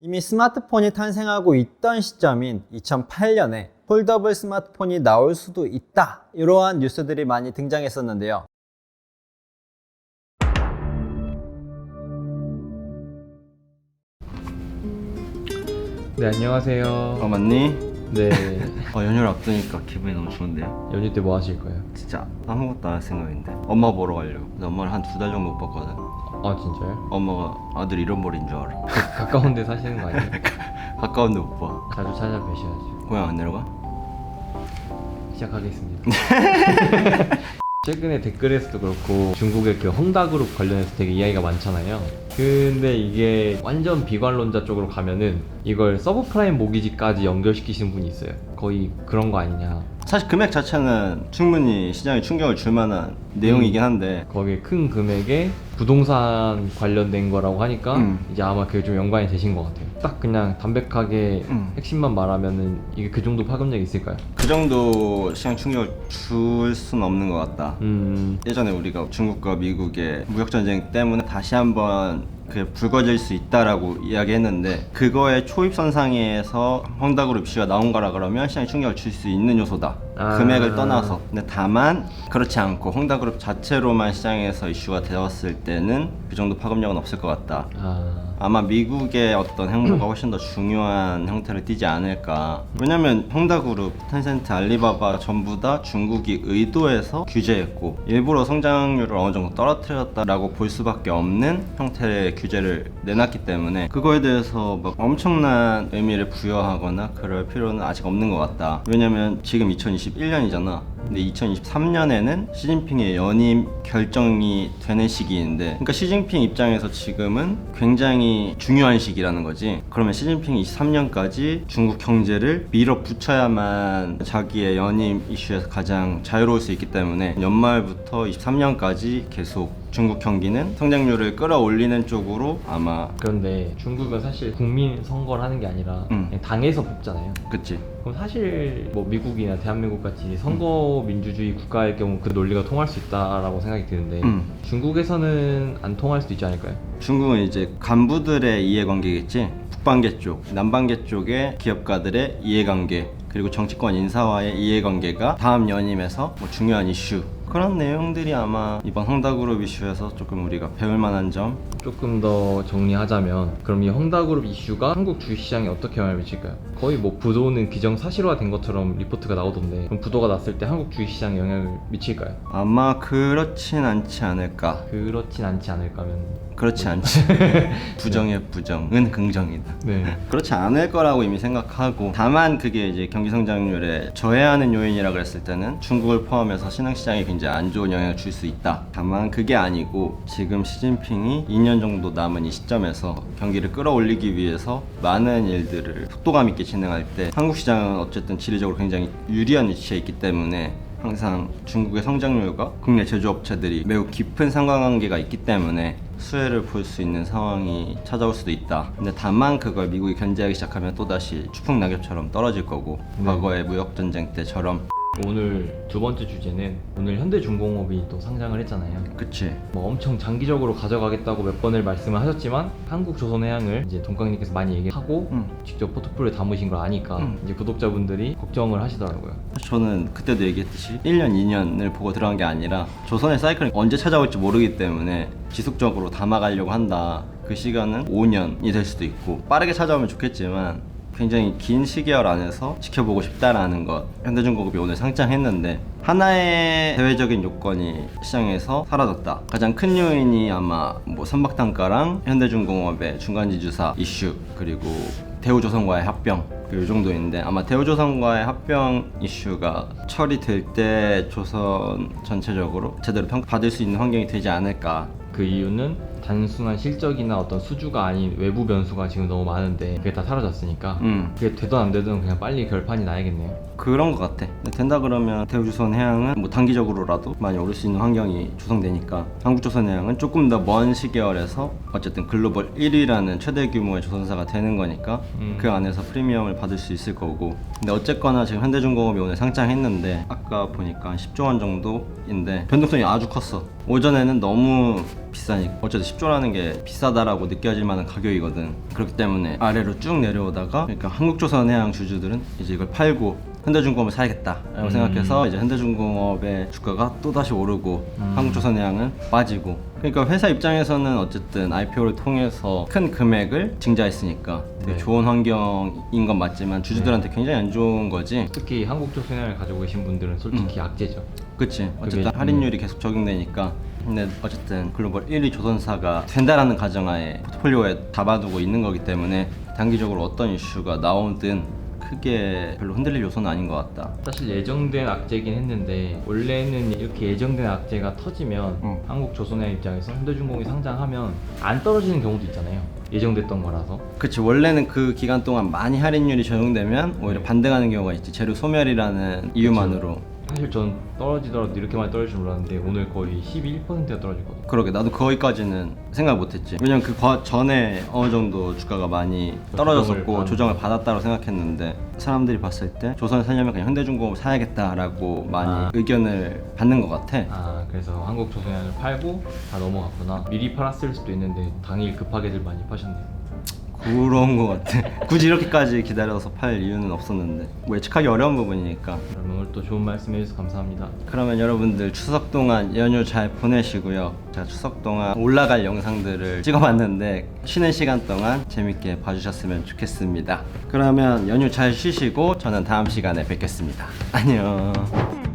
이미 스마트폰이 탄생하고 있던 시점인 2008년에 폴더블 스마트폰이 나올 수도 있다. 이러한 뉴스들이 많이 등장했었는데요. 네 안녕하세요. 어 맞니? 네 어 연휴를 앞두니까 기분이 너무 좋은데요? 연휴 때 뭐 하실 거예요? 진짜 아무것도 안 할 생각인데 엄마 보러 가려고 근데 엄마를 한 두 달 정도 못 봤거든 아 진짜요? 엄마가 아들 잃어버린 줄 알아 가까운 데 사시는 거 아니에요? 가까운데 못봐 자주 찾아뵈셔야죠. 고향 안 내려가? 시작하겠습니다. 최근에 댓글에서도 그렇고 중국의 그 헝다 그룹 관련해서 되게 이야기가 많잖아요. 근데 이게 완전 비관론자 쪽으로 가면은 이걸 서브프라임 모기지까지 연결시키시는 분이 있어요. 거의 그런 거 아니냐. 사실 금액 자체는 충분히 시장에 충격을 줄 만한 내용이긴 한데 거기에 큰 금액에 부동산 관련된 거라고 하니까 음. 이제 아마 그게 좀 연관이 되신 것 같아요. 딱 그냥 담백하게 음. 핵심만 말하면은 이게 그 정도 파급력이 있을까요? 그 정도 시장 충격을 줄 수는 없는 것 같다 음, 예전에 우리가 중국과 미국의 무역 전쟁 때문에 다시 한번 그 불거질 수 있다라고 이야기했는데 그거의 초입선상에서 헝다그룹 이슈가 나온 거라 그러면 시장에 충격을 줄 수 있는 요소다 아. 금액을 떠나서 근데 다만 그렇지 않고 헝다그룹 자체로만 시장에서 이슈가 되었을 때는 그 정도 파급력은 없을 것 같다. 아, 아마 미국의 어떤 행보가 훨씬 더 중요한 형태를 띠지 않을까. 왜냐면 헝다그룹, 텐센트, 알리바바 전부 다 중국이 의도해서 규제했고 일부러 성장률을 어느 정도 떨어뜨렸다라고 볼 수밖에 없는 형태의 규제를 내놨기 때문에 그거에 대해서 막 엄청난 의미를 부여하거나 그럴 필요는 아직 없는 것 같다. 왜냐면 지금 2021년이잖아. 근데 2023년에는 시진핑의 연임 결정이 되는 시기인데 그러니까 시진핑 입장에서 지금은 굉장히 중요한 시기라는 거지. 그러면 시진핑이 23년까지 중국 경제를 밀어붙여야만 자기의 연임 이슈에서 가장 자유로울 수 있기 때문에 연말부터 23년까지 계속 중국 경기는 성장률을 끌어올리는 쪽으로 아마 그런데 중국은 사실 국민 선거를 하는 게 아니라 음. 그냥 당에서 뽑잖아요. 그치 그럼 사실 뭐 미국이나 대한민국 같이 선거 민주주의 국가일 경우 그 논리가 통할 수 있다라고 생각이 드는데 음. 중국에서는 안 통할 수도 있지 않을까요? 중국은 이제 간부들의 이해관계겠지 북반계 쪽, 남반계 쪽의 기업가들의 이해관계 그리고 정치권 인사와의 이해관계가 다음 연임에서 뭐 중요한 이슈 그런 내용들이 아마 이번 헝다그룹 이슈에서 조금 우리가 배울 만한 점 조금 더 정리하자면 그럼 이 헝다그룹 이슈가 한국 주식시장에 어떻게 영향을 미칠까요? 거의 뭐 부도는 기정사실화된 것처럼 리포트가 나오던데 그럼 부도가 났을 때 한국 주식시장에 영향을 미칠까요? 아마 그렇진 않지 않을까 그렇진 않지 않을까면 그렇지 않지. 부정의 부정은 긍정이다. 네. 그렇지 않을 거라고 이미 생각하고 다만 그게 이제 경기 성장률에 저해하는 요인이라 그랬을 때는 중국을 포함해서 신흥시장에 굉장히 안 좋은 영향을 줄 수 있다. 다만 그게 아니고 지금 시진핑이 2년 정도 남은 이 시점에서 경기를 끌어올리기 위해서 많은 일들을 속도감 있게 진행할 때 한국 시장은 어쨌든 지리적으로 굉장히 유리한 위치에 있기 때문에 항상 중국의 성장률과 국내 제조업체들이 매우 깊은 상관관계가 있기 때문에 수혜를 볼 수 있는 상황이 찾아올 수도 있다. 근데 다만 그걸 미국이 견제하기 시작하면 또다시 추풍 낙엽처럼 떨어질 거고 네. 과거의 무역 전쟁 때처럼 오늘 두 번째 주제는 오늘 현대중공업이 또 상장을 했잖아요 그치 뭐 엄청 장기적으로 가져가겠다고 몇 번을 말씀을 하셨지만 한국조선해양을 이제 동강님께서 많이 얘기하고 음. 직접 포트폴리오에 담으신 걸 아니까 음. 이제 구독자분들이 걱정을 하시더라고요 저는 그때도 얘기했듯이 1년, 2년을 보고 들어간 게 아니라 조선의 사이클이 언제 찾아올지 모르기 때문에 지속적으로 담아가려고 한다. 그 시간은 5년이 될 수도 있고 빠르게 찾아오면 좋겠지만 굉장히 긴 시계열 안에서 지켜보고 싶다라는 것. 현대중공업이 오늘 상장했는데 하나의 대외적인 요건이 시장에서 사라졌다. 가장 큰 요인이 아마 뭐 선박탄가랑 현대중공업의 중간지주사 이슈 그리고 대우조선과의 합병 이 정도인데 아마 대우조선과의 합병 이슈가 처리될 때 조선 전체적으로 제대로 평가받을 수 있는 환경이 되지 않을까. 그 이유는 단순한 실적이나 어떤 수주가 아닌 외부 변수가 지금 너무 많은데 그게 다 사라졌으니까 음. 그게 되든 안 되든 그냥 빨리 결판이 나야겠네요. 그런 것 같아. 된다 그러면 대우조선 해양은 뭐 단기적으로라도 많이 오를 수 있는 환경이 조성되니까 한국조선 해양은 조금 더 먼 시계열에서 어쨌든 글로벌 1위라는 최대 규모의 조선사가 되는 거니까 음. 그 안에서 프리미엄을 받을 수 있을 거고. 근데 어쨌거나 지금 현대중공업이 오늘 상장했는데 아까 보니까 한 10조 원 정도인데 변동성이 아주 컸어. 오전에는 너무 비싸니까 어쨌든 10조라는 게 비싸다라고 느껴질 만한 가격이거든. 그렇기 때문에 아래로 쭉 내려오다가 그러니까 한국조선해양 주주들은 이제 이걸 팔고 현대중공업을 사야겠다라고 음. 생각해서 이제 현대중공업의 주가가 또 다시 오르고 음. 한국조선해양은 빠지고. 그러니까 회사 입장에서는 어쨌든 IPO를 통해서 큰 금액을 증자했으니까 되게 네. 좋은 환경인 건 맞지만 주주들한테 굉장히 안 좋은 거지. 특히 한국조선해양을 가지고 계신 분들은 솔직히 악재죠. 그치 어쨌든 그게- 할인율이 계속 적용되니까 근데 어쨌든 글로벌 1위 조선사가 된다라는 가정하에 포트폴리오에 담아두고 있는 거기 때문에 단기적으로 어떤 이슈가 나오든 크게 별로 흔들릴 요소는 아닌 것 같다 사실 예정된 악재긴 했는데 원래는 이렇게 예정된 악재가 터지면 응. 한국 조선해양 입장에서 현대중공이 상장하면 안 떨어지는 경우도 있잖아요. 예정됐던 거라서. 그치 원래는 그 기간 동안 많이 할인율이 적용되면 오히려 반등하는 경우가 있지 재료 소멸이라는 이유만으로 사실 전 떨어지더라도 이렇게 많이 떨어질 줄 몰랐는데 오늘 거의 12%가 떨어졌거든요. 그러게 나도 거기까지는 생각 못했지 왜냐면 그 과- 전에 어느 정도 주가가 많이 떨어졌었고 조정을 조정을 받았다고 생각했는데 사람들이 봤을 때 조선을 살려면 그냥 현대중공업을 사야겠다라고 많이 아. 의견을 받는 것 같아 아 그래서 한국 조선해양을 팔고 다 넘어갔구나. 미리 팔았을 수도 있는데 당일 급하게들 많이 파셨네요. 그런 것 같아. 굳이 이렇게까지 기다려서 팔 이유는 없었는데. 뭐 예측하기 어려운 부분이니까. 그러면 오늘 또 좋은 말씀 해주셔서 감사합니다. 그러면 여러분들 추석 동안 연휴 잘 보내시고요. 제가 추석 동안 올라갈 영상들을 찍어봤는데 쉬는 시간 동안 재밌게 봐주셨으면 좋겠습니다. 그러면 연휴 잘 쉬시고 저는 다음 시간에 뵙겠습니다. 안녕